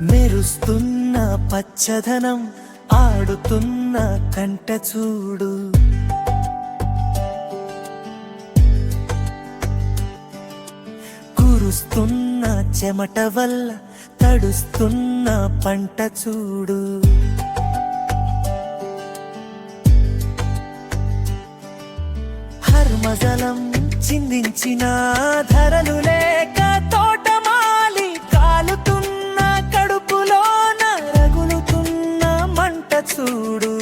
మెరుస్తున్న పచ్చదనం ఆడుతున్న కంట చూడు. కురుస్తున్న చెమట వల్ల తడుస్తున్న పంట చూడు. హర్మజలం చిందించిన ధరలులే చూడు